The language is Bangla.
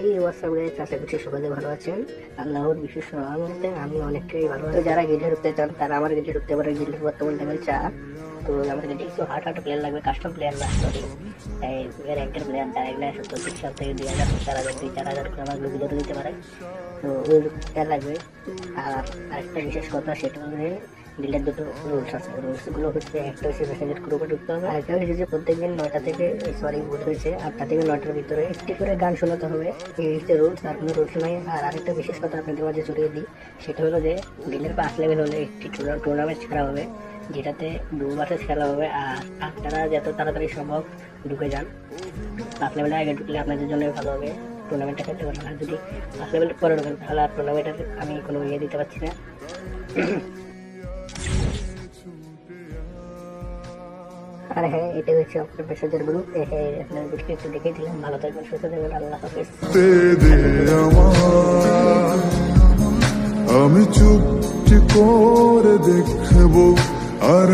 এই হোয়াটসঅ্যাপ গাইস আশা ভালো আছেন? আল্লাহর বিশেষ আমি অনেকটাই ভালো যারা গিল্ডে ঢুকতে চান, তারা আমার গিল্ডে ঢুকতে পারে বর্তমান লেভেল চার। তো আমার গিল্ডে একটু হার্ড হার্ড প্লেয়ার লাগবে কাস্টম প্লেয়ার না প্লেয়ার তিরিশ থেকে চার হাজার চার হাজার দিতে পারে তো প্লেয়ার লাগবে। আর আরেকটা বিশেষ কথা, সেটা হচ্ছে ডিলের দুটো রুলস আছে। রুলসগুলো হচ্ছে, একটা হচ্ছে মেসেঞ্জার গ্রুপে ঢুকতে হবে আর একটা হচ্ছে যে প্রত্যেকদিন নয়টা থেকে সরি ভুল হয়েছে, আটটা থেকে নয়টার ভিতরে একটি করে গান শোনাতে হবে। এই হচ্ছে রুলস আর কোনো রুলস নাই। আর আরেকটা বিশেষ কথা আপনাদের মাঝে ছড়িয়ে দিই, সেটা হলো যে ডিলের পাঁচ লেভেল হলে একটি টুর্নামেন্ট ছাড়া হবে, যেটাতে দু মাসে খেলা হবে, আর আপনারা যত তাড়াতাড়ি সম্ভব ঢুকে যান। পাঁচ লেভেলে আগে ঢুকলে আপনাদের জন্য ভালো হবে। টুর্নামেন্টটা খেলতে পারবেন আর যদি পাঁচ লেভেল পরে ঢুকেন তাহলে আর টুর্নামেন্টের আমি কোনো ইয়ে দিতে পারছি না। আর হ্যাঁ এটা হচ্ছে আপনার মেসেজের গ্রুপ হ্যাঁ আপনার গ্রুপকে একটু দেখে দিলাম। ভালো থাকবেন, সুস্থ থাকবেন, আল্লাহ হাফিজ। আমি চুপটি করে দেখব আর